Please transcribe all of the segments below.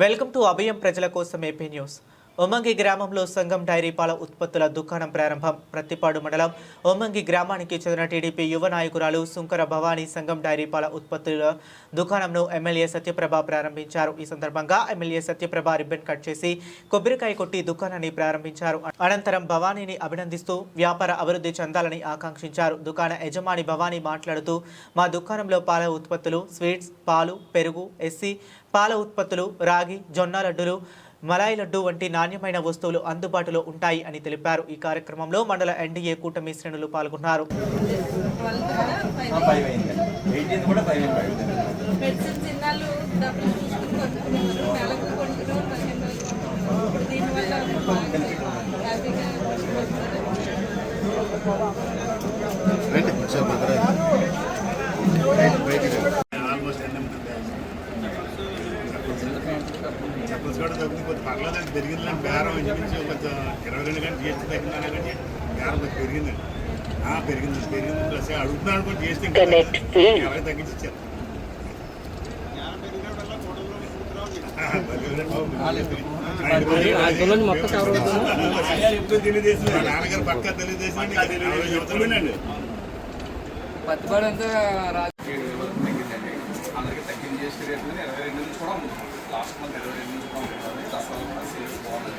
Welcome to అభయం ప్రజల కోసం AP news. Ommangi గ్రామంలో సంఘం డైరీ పాల ఉత్పత్తుల దుకాణం ప్రారంభం. ప్రత్తిపాడు మండలం ఒమ్మంగి గ్రామానికి చెందిన టీడీపీ యువ నాయకురాలు సుంకర భవానీ సంఘం డైరీ పాల ఉత్పత్తుల దుకాణంను ఎమ్మెల్యే సత్యప్రభ ప్రారంభించారు. ఈ సందర్భంగా ఎమ్మెల్యే సత్యప్రభ రిబ్బన్ కట్ చేసి కొబ్బరికాయ కొట్టి దుకాణాన్ని ప్రారంభించారు. అనంతరం భవానీని అభినందిస్తూ వ్యాపార అభివృద్ధి చెందాలని ఆకాంక్షించారు. దుకాణ యజమాని భవానీ మాట్లాడుతూ మా దుకాణంలో పాల ఉత్పత్తులు స్వీట్స్ పాలు పెరుగు ఎస్సీ పాల ఉత్పత్తులు రాగి జొన్న లడ్డులు మలాయి లడ్డు వంటి నాణ్యమైన వస్తువులు అందుబాటులో ఉంటాయి అని తెలిపారు. ఈ కార్యక్రమంలో మండల ఎన్డీఏ కూటమి శ్రేణులు పాల్గొన్నారు. ఆల్మోస్ట్ కూడా పర్లేదండి పెరిగిందండి బేరం ఇంచుమించు కొంచెం ఇరవై రెండు గంటలు చేస్తే తగ్గిందనే కానీ బేరం కొంచెం పెరిగిందండి ఆ, పెరిగింది పెరిగింది ప్లస్ చేస్తే తగ్గించి ఇచ్చారు మా నాన్నగారు పక్క తెలుగుదేశం పత్తిపాడు అంతా రా అందరికీ తగ్గింది చేసి రేపు ఇరవై రెండు నుంచి కూడా లాస్ట్ మంత్ ఇరవై రెండు నుంచి కూడా ఉంది దసరా కూడా సేల్స్ బాగుంది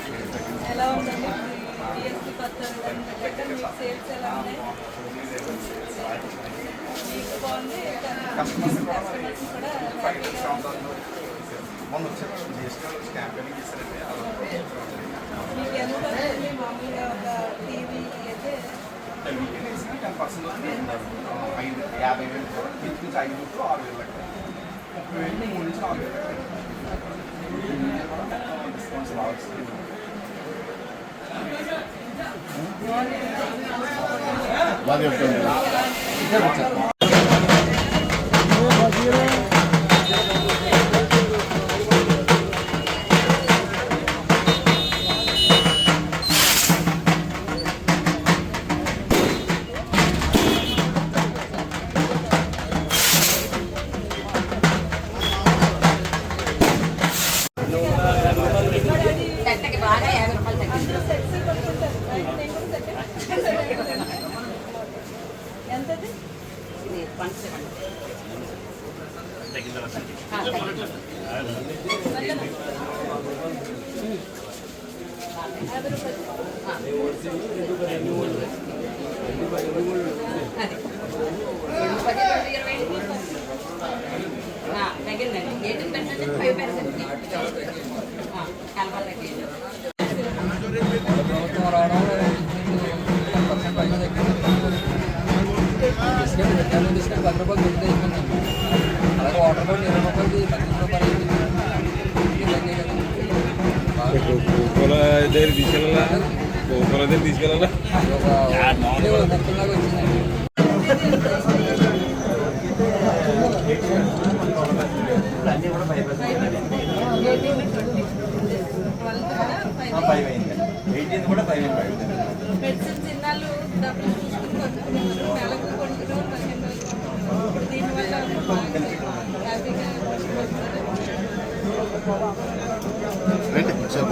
ఎలా ఉందండి? డిఎస్పీ కొత్త పెట్టండి మీకు సేల్స్ ఎలా ఉన్నాయి మీకు బాగుంది? కస్టమర్స్ కూడా హ్యాపీగా మొన్న వచ్చారు. జిఎస్టీ క్యాంపెయినింగ్ అయితే టెన్ పర్సెంట్ ఐదు యాభై వేలు కూడా ఐదు నుంచి ఆరు వేలు లెక్క ముప్పై వేలు మూడు నుంచి నాలుగు వేలు లెక్క డిస్కౌంట్స్ బాగా వస్తుంది బాగా చెప్తాను ఎంతది యాభై రూపాయలు తగ్గిందండి ఎయిటీన్ పర్సెంట్ ఫైవ్ పర్సెంట్ రెండు పది రూపాయలు దొరికి అయిపోయిందండి అలాగే వాటర్ బాటిల్ ఇరవై రూపాయలది పద్దెనిమిది రూపాయలు అయిపోయింది కోకోల దగ్గర తీసుకెళ్ళాలా కోకోల దగ్గర తీసుకెళ్ళాలా వచ్చిందండి అన్నీ కూడా ఫైవ్ అయింది ఎయిటీన్ కూడా ఫైవ్ ఫైవ్ అయింది ரைட்டு சரி